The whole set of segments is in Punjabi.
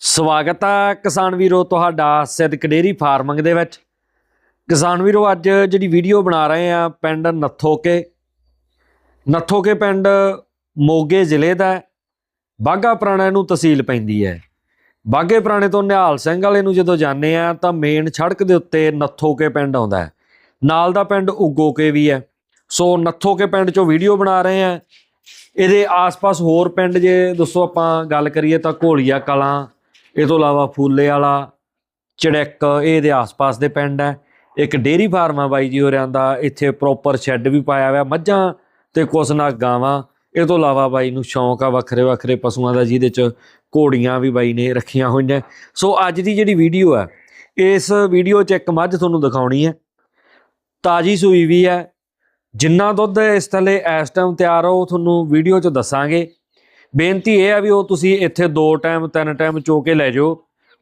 ਸਵਾਗਤ ਹੈ ਕਿਸਾਨ ਵੀਰੋ ਤੁਹਾਡਾ ਸਿੱਧਕ ਡੇਰੀ ਫਾਰਮਿੰਗ ਦੇ ਵਿੱਚ। ਕਿਸਾਨ ਵੀਰੋ, ਅੱਜ ਜਿਹੜੀ ਵੀਡੀਓ ਬਣਾ ਰਹੇ ਆ, ਪਿੰਡ ਨੱਥੋਕੇ। ਨੱਥੋਕੇ ਪਿੰਡ ਮੋਗੇ ਜ਼ਿਲ੍ਹੇ ਦਾ ਹੈ। ਬਾਘਾ ਪੁਰਾਣਾ ਨੂੰ ਤਹਿਸੀਲ ਪੈਂਦੀ ਹੈ। ਬਾਘੇ ਪੁਰਾਣੇ ਤੋਂ ਨਿਹਾਲ ਸਿੰਘ ਵਾਲੇ ਨੂੰ ਜਦੋਂ ਜਾਂਦੇ ਆ, ਤਾਂ ਮੇਨ ਸੜਕ ਦੇ ਉੱਤੇ ਨੱਥੋਕੇ ਪਿੰਡ ਆਉਂਦਾ ਹੈ। ਨਾਲ ਦਾ ਪਿੰਡ ਉਗੋਕੇ ਵੀ ਹੈ। ਸੋ ਨੱਥੋਕੇ ਪਿੰਡ ਚੋਂ ਵੀਡੀਓ ਬਣਾ ਰਹੇ ਆ। ਇਹਦੇ ਆਸ-ਪਾਸ ਹੋਰ ਪਿੰਡ ਜੇ ਦੱਸੋ ਆਪਾਂ ਗੱਲ ਕਰੀਏ ਤਾਂ ਘੋਲੀਆ ਕਲਾਂ ਇਹ ਤੋਂ ਇਲਾਵਾ ਫੂਲੇ ਵਾਲਾ, ਚੜੈਕ, ਇਹ ਦੇ ਆਸ-ਪਾਸ ਦੇ ਪਿੰਡ ਹੈ। ਇੱਕ ਡੇਰੀ ਫਾਰਮ ਆ ਬਾਈ ਜੀ ਹੋਰਿਆਂ ਦਾ, ਇੱਥੇ ਪ੍ਰੋਪਰ ਸ਼ੈੱਡ ਵੀ ਪਾਇਆ ਹੋਇਆ, ਮੱਝਾਂ ਤੇ ਕੁਛ ਨਾ ਗਾਵਾਂ। ਇਹ ਤੋਂ ਇਲਾਵਾ ਬਾਈ ਨੂੰ ਸ਼ੌਂਕ ਆ ਵੱਖਰੇ ਵੱਖਰੇ ਪਸ਼ੂਆਂ ਦਾ, ਜਿਹਦੇ ਚ ਘੋੜੀਆਂ ਵੀ ਬਾਈ ਨੇ ਰੱਖੀਆਂ ਹੋਈਆਂ। ਸੋ ਅੱਜ ਦੀ ਜਿਹੜੀ ਵੀਡੀਓ ਹੈ ਇਸ ਵੀਡੀਓ 'ਚ ਇੱਕ ਮੱਝ ਤੁਹਾਨੂੰ ਦਿਖਾਉਣੀ ਹੈ। ਤਾਜੀ ਸੂਈ ਵੀ ਹੈ। ਜਿੰਨਾ ਦੁੱਧ ਇਸ ਥੱਲੇ ਇਸ ਟਾਈਮ ਤਿਆਰ ਹੋ, ਉਹ ਤੁਹਾਨੂੰ ਵੀਡੀਓ 'ਚ ਦੱਸਾਂਗੇ। ਬੇਨਤੀ ਇਹ ਆ ਵੀ ਉਹ ਤੁਸੀਂ ਇੱਥੇ ਦੋ ਟਾਈਮ, ਤਿੰਨ ਟਾਈਮ ਚੋ ਕੇ ਲੈ ਜਾਓ।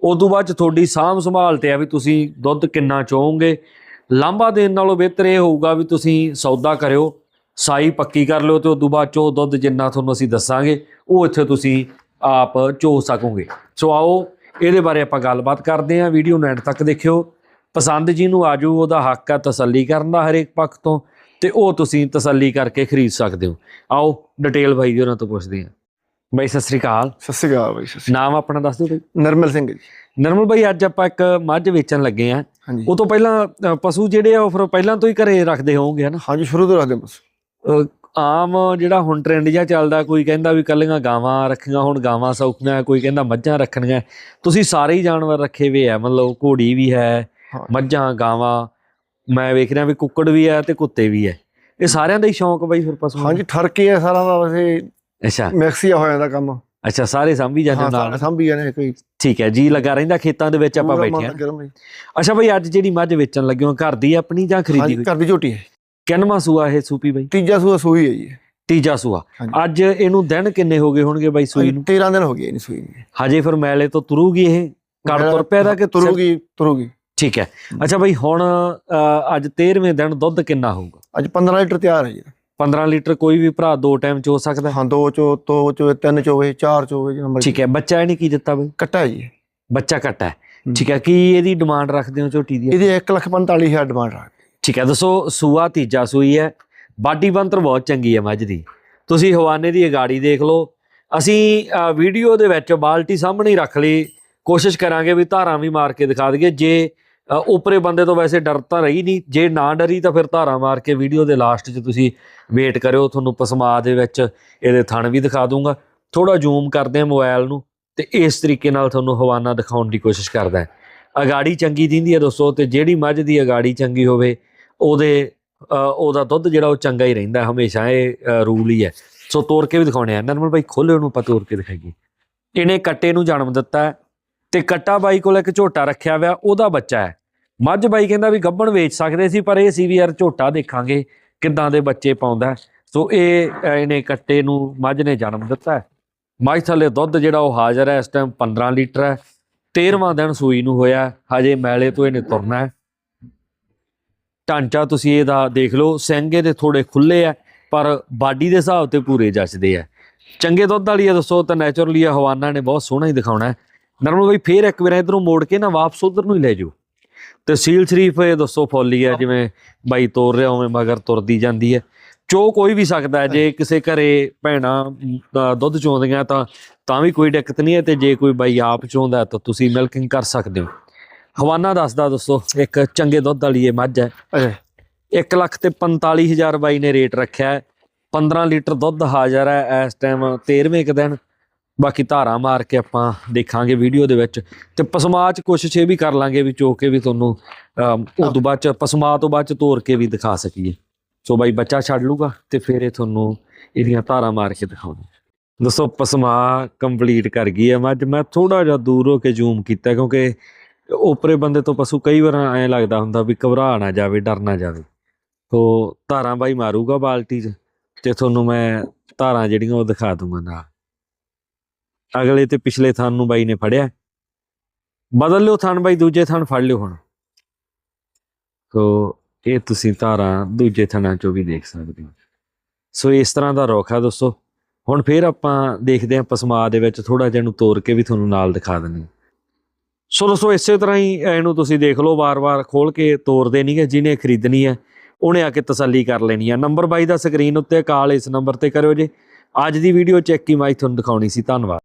ਤੋਂ ਬਾਅਦ 'ਚ ਤੁਹਾਡੀ ਸਾਂਭ ਸੰਭਾਲ ਤੇ ਆ ਵੀ ਤੁਸੀਂ ਦੁੱਧ ਕਿੰਨਾ ਚੋਵੋਗੇ। ਲਾਂਭਾ ਦੇਣ ਨਾਲੋਂ ਬਿਹਤਰ ਇਹ ਹੋਊਗਾ ਵੀ ਤੁਸੀਂ ਸੌਦਾ ਕਰਿਓ, ਸਾਈ ਪੱਕੀ ਕਰ ਲਿਓ ਤੇ ਤੋਂ ਬਾਅਦ 'ਚ ਦੁੱਧ ਜਿੰਨਾ ਤੁਹਾਨੂੰ ਅਸੀਂ ਦੱਸਾਂਗੇ, ਉਹ ਇੱਥੇ ਤੁਸੀਂ ਆਪ ਚੋ ਸਕੋਗੇ। ਸੋ ਆਓ, ਇਹਦੇ ਬਾਰੇ ਆਪਾਂ ਗੱਲਬਾਤ ਕਰਦੇ ਹਾਂ, ਵੀਡੀਓ ਨੂੰ ਐਂਡ ਤੱਕ ਦੇਖਿਓ। ਪਸੰਦ ਜਿਹਨੂੰ ਆਜੂ, ਉਹਦਾ ਹੱਕ ਆ ਤਸੱਲੀ ਕਰਨ ਦਾ ਹਰੇਕ ਪੱਖ ਤੋਂ ਤੇ ਉਹ ਤੁਸੀਂ ਤਸੱਲੀ ਕਰਕੇ ਖਰੀਦ ਸਕਦੇ ਹੋ। ਆਓ, ਡਿਟੇਲ ਭਾਈ ਜੀ ਉਹਨਾਂ ਤੋਂ ਪੁੱਛਦੇ ਹਾਂ। ਬਾਈ ਸਤਿ ਸ੍ਰੀ ਅਕਾਲ। ਸਤਿ ਸ਼੍ਰੀ ਅਕਾਲ ਬਾਈ ਸਤਿ ਸ਼੍ਰੀ ਨਾਮ ਆਪਣਾ ਦੱਸ ਦਿਓ ਬਾਈ। ਨਰਮਲ ਸਿੰਘ ਜੀ। ਨਰਮਲ ਬਾਈ ਅੱਜ ਆਪਾਂ ਇੱਕ ਮੱਝ ਵੇਚਣ ਲੱਗੇ ਆ। ਉਹ ਤੋਂ ਪਹਿਲਾਂ ਪਸ਼ੂ ਜਿਹੜੇ ਆ ਉਹ ਫਿਰ ਪਹਿਲਾਂ ਤੋਂ ਹੀ ਘਰੇ ਰੱਖਦੇ ਹੋਵੋਗੇ ਹਨਾ? ਹਾਂਜੀ ਸ਼ੁਰੂ ਤੋਂ ਰੱਖਦੇ ਅ, ਆਮ ਜਿਹੜਾ ਹੁਣ ਟ੍ਰੈਂਡ ਜਿਹਾ ਚੱਲਦਾ ਕੋਈ ਕਹਿੰਦਾ ਵੀ ਕੱਲੀਆਂ ਗਾਵਾਂ ਰੱਖੀਆਂ ਹੁਣ ਗਾਵਾਂ ਸੌਖੀਆਂ ਕੋਈ ਕਹਿੰਦਾ ਮੱਝਾਂ ਰੱਖਣੀਆਂ। ਤੁਸੀਂ ਸਾਰੇ ਹੀ ਜਾਨਵਰ ਰੱਖੇ ਹੋਏ ਆ ਮਤਲਬ ਘੋੜੀ ਵੀ ਹੈ। ਮੱਝਾਂ ਗਾਵਾਂ ਮੈਂ ਵੇਖ ਰਿਹਾ ਵੀ ਕੁੱਕੜ ਵੀ ਹੈ ਤੇ ਕੁੱਤੇ ਵੀ ਹੈ। ਇਹ ਸਾਰਿਆਂ ਦਾ ਹੀ ਸ਼ੌਂਕ ਬਾਈ ਫਿਰ ਪਸ਼ੂ ਹਾਂਜੀ ਠਰਕੀ ਹੈ ਸਾਰਾ ਦਾ ਵੈਸੇ ਅੱਛਾ। ਮੈਕਸੀਆ ਹੋ ਜਾਂਦਾ ਕੰਮ। ਅੱਛਾ ਸਾਰੇ ਸੰਭੀ ਜਾਂਦੇ ਨਾਲ। ਸਾਰਾ ਸੰਭੀ ਜਾਂਦੇ ਕੋਈ। ਠੀਕ ਹੈ ਜੀ ਲੱਗਾ ਰਹਿੰਦਾ ਖੇਤਾਂ ਦੇ ਵਿੱਚ ਆਪਾਂ ਬੈਠੇ ਆ। ਅੱਛਾ ਬਾਈ ਅੱਜ ਜਿਹੜੀ ਮੱਝ ਵੇਚਣ ਲੱਗੇ ਹੋ ਘਰ ਦੀ ਆਪਣੀ ਜਾਂ ਖਰੀਦੀ ਹੋਈ? ਘਰ ਦੀ ਝੋਟੀ ਹੈ। ਕਿੰਨਵਾਂ ਸੂਆ ਇਹ ਸੂਪੀ ਬਾਈ? ਤੀਜਾ ਸੂਆ ਸੂਈ ਹੈ ਜੀ। ਤੀਜਾ ਸੂਆ। ਅੱਜ ਇਹਨੂੰ ਦਿਨ ਕਿੰਨੇ ਹੋ ਗਏ ਹੋਣਗੇ ਬਾਈ ਸੂਈ ਨੂੰ? 13 ਦਿਨ ਹੋ ਗਏ ਨਹੀਂ ਸੂਈ ਨੂੰ। ਹਜੇ ਫਿਰ ਮੈਲੇ ਤੋਂ ਤੁਰੂਗੀ ਇਹ? ਕੜ ਤੁਰ ਪਿਆ ਦਾ ਕਿ ਤੁਰੂਗੀ ਤੁਰੂਗੀ। ਠੀਕ ਹੈ। ਅੱਛਾ ਬਾਈ ਹੁਣ ਅੱਜ 13ਵੇਂ ਦਿਨ ਦੁੱਧ ਕਿੰਨਾ ਹੋਊਗਾ? ਅੱਜ 15 ਲੀਟਰ ਤਿਆਰ ਹੈ ਜੀ। 15 ਲੀਟਰ ਕੋਈ ਵੀ ਭਰਾ ਦੋ ਟਾਈਮ ਚੋ ਸਕਦਾ ਹੈ? ਦੋ ਚੋ ਦੋ ਚੋ ਤਿੰਨ ਚੋਵੇ ਚਾਰ ਚੋਵੇ ਨੰਬਰ ਠੀਕ ਹੈ ਬੱਚਾ ਇਹਨੇ ਕੀ ਦਿੱਤਾ ਬਾਈ? ਕੱਟਾ ਜੀ ਬੱਚਾ ਹੂੰ। ਠੀਕ ਹੈ ਕੀ ਇਹਦੀ ਡਿਮਾਂਡ ਰੱਖਦੇ ਹੋ ਝੋਟੀ ਦੀ? ਇਹਦੀ 145000 ਡਿਮਾਂਡ ਰੱਖ ਠੀਕ ਹੈ ਦੱਸੋ ਸੂਆ ਤੀਜਾ ਸੂਈ ਹੈ ਬਾਡੀ ਬੰਤਰ ਬਹੁਤ ਚੰਗੀ ਹੈ ਮੱਝ ਦੀ। ਤੁਸੀਂ ਹਵਾਨੇ ਦੀ ਅਗਾੜੀ ਦੇਖ ਲਓ। ਅਸੀਂ ਵੀਡੀਓ ਦੇ ਵਿੱਚ ਬਾਲਟੀ ਸਾਹਮਣੇ ਰੱਖ ਲਈ। ਕੋਸ਼ਿਸ਼ ਕਰਾਂਗੇ ਵੀ ਧਾਰਾਂ ਵੀ ਮਾਰ ਕੇ ਦਿਖਾ ਦਈਏ। ਜੇ ਉਪਰੇ ਬੰਦੇ ਤੋਂ ਵੈਸੇ ਡਰ ਤਾਂ ਰਹੀ ਨਹੀਂ। ਜੇ ਨਾ ਡਰੀ ਤਾਂ ਫਿਰ ਧਾਰਾ ਮਾਰ ਕੇ ਵੀਡੀਓ ਦੇ ਲਾਸਟ 'ਚ ਤੁਸੀਂ ਵੇਟ ਕਰਿਓ, ਤੁਹਾਨੂੰ ਪਸਮਾ ਦੇ ਵਿੱਚ ਇਹਦੇ ਥਣ ਵੀ ਦਿਖਾ ਦੂੰਗਾ। ਥੋੜਾ ਜ਼ੂਮ ਕਰਦੇ ਆ ਮੋਬਾਈਲ ਨੂੰ ਤੇ ਇਸ ਤਰੀਕੇ ਨਾਲ ਤੁਹਾਨੂੰ ਹਵਾਨਾ ਦਿਖਾਉਣ ਦੀ ਕੋਸ਼ਿਸ਼ ਕਰਦਾ ਹੈ। ਅਗਾੜੀ ਚੰਗੀ ਦਿੰਦੀ ਹੈ ਦੋਸਤੋ ਤੇ ਜਿਹੜੀ ਮੱਝ ਦੀ ਅਗਾੜੀ ਚੰਗੀ ਹੋਵੇ, ਉਹਦੇ ਉਹਦਾ ਦੁੱਧ ਜਿਹੜਾ ਉਹ ਚੰਗਾ ਹੀ ਰਹਿੰਦਾ, ਹਮੇਸ਼ਾ ਇਹ ਰੂਲ ਹੀ ਹੈ। ਸੋ ਤੋੜ ਕੇ ਵੀ ਦਿਖਾਉਣੇ ਆ। ਨਰਮਲ ਬਾਈ ਖੋਲੇ ਉਹਨੂੰ, ਆਪਾਂ ਤੋੜ ਕੇ ਦਿਖਾਈਏ। ਇਹਨੇ ਕੱਟੇ ਨੂੰ ਜਨਮ ਦਿੱਤਾ ਤੇ ਕੱਟਾ ਬਾਈ ਕੋਲ ਇੱਕ ਝੋਟਾ ਰੱਖਿਆ ਹੋਇਆ, ਉਹਦਾ ਬੱਚਾ ਹੈ। ਮੱਝ ਬਾਈ ਕਹਿੰਦਾ ਵੀ ਗੱਭਣ ਵੇਚ ਸਕਦੇ ਸੀ, ਪਰ ਇਹ ਸੀ ਵੀ ਯਾਰ ਝੋਟਾ ਦੇਖਾਂਗੇ ਕਿੱਦਾਂ ਦੇ ਬੱਚੇ ਪਾਉਂਦਾ ਸੋ ਇਹ ਇਹਨੇ ਕੱਟੇ ਨੂੰ ਮੱਝ ਨੇ ਜਨਮ ਦਿੱਤਾ ਮੱਝ ਥੱਲੇ ਦੁੱਧ ਜਿਹੜਾ ਉਹ ਹਾਜ਼ਰ ਹੈ, ਇਸ ਟਾਈਮ 15 ਲੀਟਰ ਹੈ। 13ਵਾਂ ਦਿਨ ਸੂਈ ਨੂੰ ਹੋਇਆ ਹਜੇ ਮੈਲੇ ਤੋਂ ਇਹਨੇ ਤੁਰਨਾ ਹੈ। ਢਾਂਚਾ ਤੁਸੀਂ ਇਹਦਾ ਦੇਖ ਲਓ ਸਿੰਘ ਦੇ ਥੋੜੇ ਖੁੱਲੇ ਆ ਪਰ ਬਾਡੀ ਦੇ ਹਿਸਾਬ ਤੇ ਪੂਰੇ ਜੱਚਦੇ ਆ ਚੰਗੇ ਦੁੱਧ ਵਾਲੀ ਆ ਦੱਸੋ ਤਾਂ ਨੇਚਰਲੀ ਆ ਹਵਾਨਾ ਨੇ ਬਹੁਤ ਸੋਹਣਾ ਹੀ ਦਿਖਾਉਣਾ ਹੈ। ਨਰਮਲ ਬਈ ਫੇਰ ਇੱਕ ਵਾਰ ਇਧਰੋਂ ਮੋੜ ਕੇ ਨਾ ਵਾਪਸ ਉਧਰ ਨੂੰ ਹੀ ਲੈ ਜਾਓ। ਤੇ ਸੀਲ ਸ਼ਰੀਫ ਇਹ ਦੱਸੋ ਫੁੱਲੀ ਆ ਜਿਵੇਂ ਬਾਈ ਤੋਰ ਰਿਹਾ ਉਵੇਂ ਮਗਰ ਤੁਰਦੀ ਜਾਂਦੀ ਹੈ। ਚੋ ਕੋਈ ਵੀ ਸਕਦਾ ਹੈ ਜੇ ਕਿਸੇ ਘਰੇ ਭੈਣਾਂ ਦੁੱਧ ਚੋਂਦੀਆਂ ਤਾਂ ਤਾਂ ਵੀ ਕੋਈ ਦਿੱਕਤ ਨਹੀਂ ਹੈ ਤੇ ਜੇ ਕੋਈ ਬਾਈ ਆਪ ਚੋਂਦਾ ਹੈ ਤਾਂ ਤੁਸੀਂ ਮਿਲਕਿੰਗ ਕਰ ਸਕਦੇ ਹੋ। ਹਵਾਨਾ ਦੱਸਦਾ ਦੱਸੋ ਇੱਕ ਚੰਗੇ ਦੁੱਧ ਵਾਲੀ ਇਹ ਮੱਝ ਹੈ। 1 ਲੱਖ ਤੇ 45000 ਬਾਈ ਨੇ ਰੇਟ ਰੱਖਿਆ ਹੈ। 15 ਲੀਟਰ ਦੁੱਧ ਹਾਜ਼ਰ ਹੈ ਇਸ ਟਾਈਮ 13ਵੇਂ ਕ ਦਿਨ। ਬਾਕੀ ਧਾਰਾ ਮਾਰ ਕੇ ਆਪਾਂ ਦੇਖਾਂਗੇ ਵੀਡੀਓ ਦੇ ਵਿੱਚ ਤੇ ਪਸਮਾ ਚ ਕੋਸ਼ਿਸ਼ ਇਹ ਵੀ ਕਰ ਲਾਂਗੇ ਵੀ ਚੋ ਕੇ ਵੀ ਤੁਹਾਨੂੰ ਉਹ ਤੋਂ ਬਾਅਦ ਚ ਪਸਮਾ ਤੋਂ ਬਾਅਦ ਚ ਤੋੜ ਕੇ ਵੀ ਦਿਖਾ ਸਕੀਏ। ਸੋ ਬਾਈ ਬੱਚਾ ਛੱਡ ਲੂਗਾ ਤੇ ਫਿਰ ਇਹ ਤੁਹਾਨੂੰ ਇਹਦੀਆਂ ਧਾਰਾ ਮਾਰ ਕੇ ਦਿਖਾਉਂਦੇ ਦੱਸੋ ਪਸਮਾ ਕੰਪਲੀਟ ਕਰ ਗਈ ਹੈ ਮੱਝ? ਮੈਂ ਥੋੜਾ ਜਿਹਾ ਦੂਰ ਹੋ ਕੇ ਜ਼ੂਮ ਕੀਤਾ ਕਿਉਂਕਿ ਉਪਰੇ ਬੰਦੇ ਤੋਂ ਪਸ਼ੂ ਕਈ ਵਾਰ ਐਂ ਲੱਗਦਾ ਹੁੰਦਾ ਵੀ ਘਬਰਾ ਨਾ ਜਾਵੇ, ਡਰ ਨਾ ਜਾਵੇ। ਸੋ ਧਾਰਾਂ ਬਾਈ ਮਾਰੂਗਾ ਬਾਲਟੀ 'ਚ ਤੇ ਤੁਹਾਨੂੰ ਮੈਂ ਧਾਰਾਂ ਜਿਹੜੀਆਂ ਉਹ ਦਿਖਾ ਦੂੰਗਾ ਨਾਲ। ਅਗਲੇ ਤੇ ਪਿਛਲੇ ਥਣ ਨੂੰ ਬਾਈ ਨੇ ਫੜਿਆ। ਬਦਲ ਲਿਓ ਥਣ ਬਾਈ, ਦੂਜੇ ਥਣ ਫੜ ਲਿਓ ਹੁਣ। ਸੋ ਇਹ ਤੁਸੀਂ ਧਾਰਾਂ ਦੂਜੇ ਥਣਾਂ 'ਚੋਂ ਵੀ ਦੇਖ ਸਕਦੇ ਹੋ। ਸੋ ਇਸ ਤਰ੍ਹਾਂ ਦਾ ਰੋਖਾ ਦੋਸਤੋ। ਹੁਣ ਫੇਰ ਆਪਾਂ ਦੇਖਦੇ ਹਾਂ ਪਸਮਾ ਦੇ ਵਿੱਚ ਥੋੜਾ ਜਿਹਾ ਨੂੰ ਤੋੜ ਕੇ ਵੀ ਤੁਹਾਨੂੰ ਨਾਲ ਦਿਖਾ ਦਿੰਦੇ ਸੋ ਦੋਸਤੋ, ਇਸੇ ਤਰ੍ਹਾਂ ਹੀ ਇਹਨੂੰ ਤੁਸੀਂ ਦੇਖ ਲਓ, ਵਾਰ-ਵਾਰ ਖੋਲ ਕੇ ਤੋੜਦੇ ਨਹੀਂਗੇ ਜਿਹਨੇ ਖਰੀਦਣੀ ਹੈ, ਉਹਨੇ ਆ ਕੇ ਤਸੱਲੀ ਕਰ ਲੈਣੀ ਹੈ। ਨੰਬਰ 22 ਦਾ ਸਕਰੀਨ ਉੱਤੇ ਕਾਲ ਇਸ ਨੰਬਰ ਤੇ ਕਰਿਓ ਜੇ। ਅੱਜ ਦੀ ਵੀਡੀਓ ਚੈੱਕ ਕੀ ਮਾਈ ਤੁਹਾਨੂੰ ਦਿਖਾਉਣੀ ਸੀ। ਧੰਨਵਾਦ।